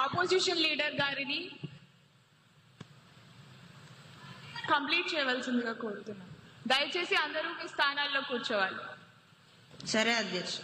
Opposition leader గారిని complete చేయవలసిందిగా కోరుతున్నాను. దయచేసి అందరూ మీ స్థానాల్లో కూర్చోవాలి. సరే అధ్యక్ష.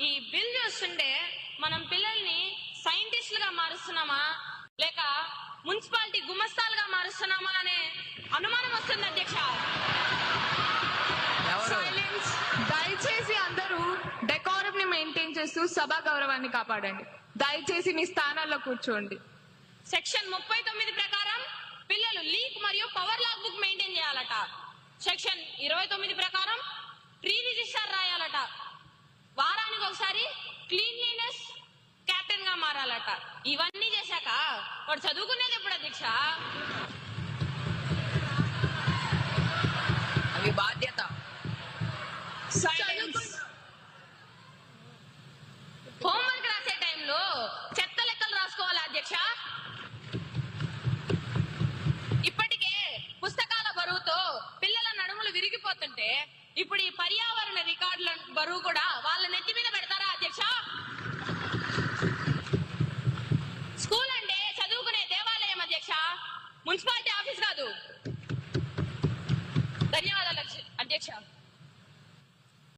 ఈ బిల్ చూస్తుంటే మనం పిల్లల్ని సైంటిస్టులుగా మారుస్తున్నామా? లేక మున్సిపాలిటీ గుమస్తాలుగా మారుస్తున్నామా అనే అనుమానం వస్తుంది అధ్యక్ష. దయచేసి అందరూ డెకోరం ని మెయింటైన్ చేస్తూ సభా గౌరవాన్ని కాపాడండి. దయచేసి మీ స్థానాల్లో కూర్చోండి. సెక్షన్ ముప్పై తొమ్మిది ప్రకారం పిల్లలు లీక్ మరియు పవర్ లాగ్ బుక్ మెయింటైన్ చేయాలట. సెక్షన్ ఇరవై తొమ్మిది ప్రకారం ట్రీ రిజిస్టర్ రాయాలట. మారాలట ఇవన్నీ చేశాక? వాడు చదువుకునేది ఎప్పుడు అధ్యక్ష? అవి బాధ్యత. హోంవర్క్ రాసే టైంలో చెత్త లెక్కలు రాసుకోవాలా అధ్యక్ష? ఇప్పటికే పుస్తకాల బరువుతో పిల్లల నడుములు విరిగిపోతుంటే ఇప్పుడు ఈ పర్యావరణ రికార్డుల బరువు కూడా వాళ్ళ నెత్తి కాదు ధన్యవాదాలు అధ్యక్ష.